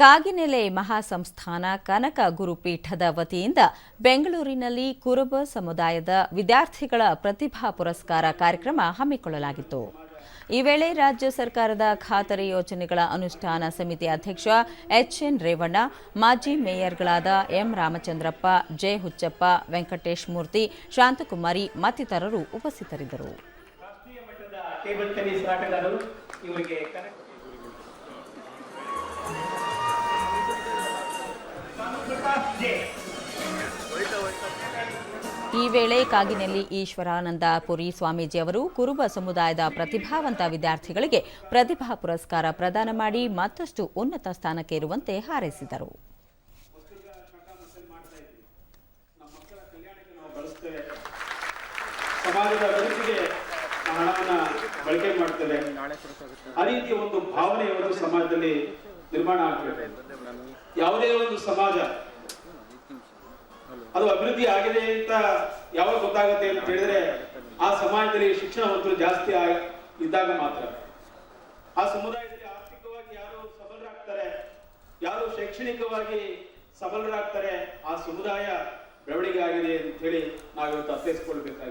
ಕಾಗಿನೆಲೆ ಮಹಾಸಂಸ್ಥಾನ ಕನಕ ಗುರುಪೀಠದ ವತಿಯಿಂದ ಬೆಂಗಳೂರಿನಲ್ಲಿ ಕುರುಬ ಸಮುದಾಯದ ವಿದ್ಯಾರ್ಥಿಗಳ ಪ್ರತಿಭಾ ಪುರಸ್ಕಾರ ಕಾರ್ಯಕ್ರಮ ಹಮ್ಮಿಕೊಳ್ಳಲಾಗಿತ್ತು. ಈ ವೇಳೆ ರಾಜ್ಯ ಸರ್ಕಾರದ ಖಾತರಿ ಯೋಜನೆಗಳ ಅನುಷ್ಠಾನ ಸಮಿತಿ ಅಧ್ಯಕ್ಷ ಎಚ್ಎನ್ ರೇವಣ್ಣ, ಮಾಜಿ ಮೇಯರ್ಗಳಾದ ಎಂ ರಾಮಚಂದ್ರಪ್ಪ, ಜೆ ಹುಚ್ಚಪ್ಪ, ವೆಂಕಟೇಶ್ ಮೂರ್ತಿ, ಶಾಂತಕುಮಾರಿ ಮತ್ತಿತರರು ಉಪಸ್ಥಿತರಿದ್ದರು. ಈ ವೇಳೆ ಕಾಗಿನೆಲ್ಲಿ ಈಶ್ವರಾನಂದ ಪುರಿ ಸ್ವಾಮೀಜಿ ಅವರು ಕುರುಬ ಸಮುದಾಯದ ಪ್ರತಿಭಾವಂತ ವಿದ್ಯಾರ್ಥಿಗಳಿಗೆ ಪ್ರತಿಭಾ ಪುರಸ್ಕಾರ ಪ್ರದಾನ ಮಾಡಿ ಮತ್ತಷ್ಟು ಉನ್ನತ ಸ್ಥಾನಕ್ಕೆ ಇರುವಂತೆ ಹಾರೈಸಿದರು. ಸಮಾಜದ ಅಭಿವೃದ್ಧಿಗೆ ಹಣವನ್ನ ಬಳಕೆ ಮಾಡ್ತೇವೆ. ಆ ರೀತಿಯ ಒಂದು ಭಾವನೆ ಒಂದು ಸಮಾಜದಲ್ಲಿ ನಿರ್ಮಾಣ ಆಗಬೇಕು. ಯಾವುದೇ ಒಂದು ಸಮಾಜ ಅದು ಅಭಿವೃದ್ಧಿ ಆಗಿದೆ ಅಂತ ಯಾವಾಗ ಗೊತ್ತಾಗುತ್ತೆ ಅಂತ ಹೇಳಿದ್ರೆ ಆ ಸಮಾಜದಲ್ಲಿ ಶಿಕ್ಷಣವಂತರು ಜಾಸ್ತಿ ಇದ್ದಾಗ ಮಾತ್ರ. ಆ ಸಮುದಾಯದಲ್ಲಿ ಆರ್ಥಿಕವಾಗಿ ಯಾರು ಸಬಲರಾಗ್ತಾರೆ, ಯಾರು ಶೈಕ್ಷಣಿಕವಾಗಿ ಸಬಲರಾಗ್ತಾರೆ, ಆ ಸಮುದಾಯ ಬೆಳವಣಿಗೆ ಆಗಿದೆ ಅಂತ ಹೇಳಿ ನಾವಿವತ್ತು ಅರ್ಥೈಸ್ಕೊಳ್ಬೇಕಾಗಿದೆ.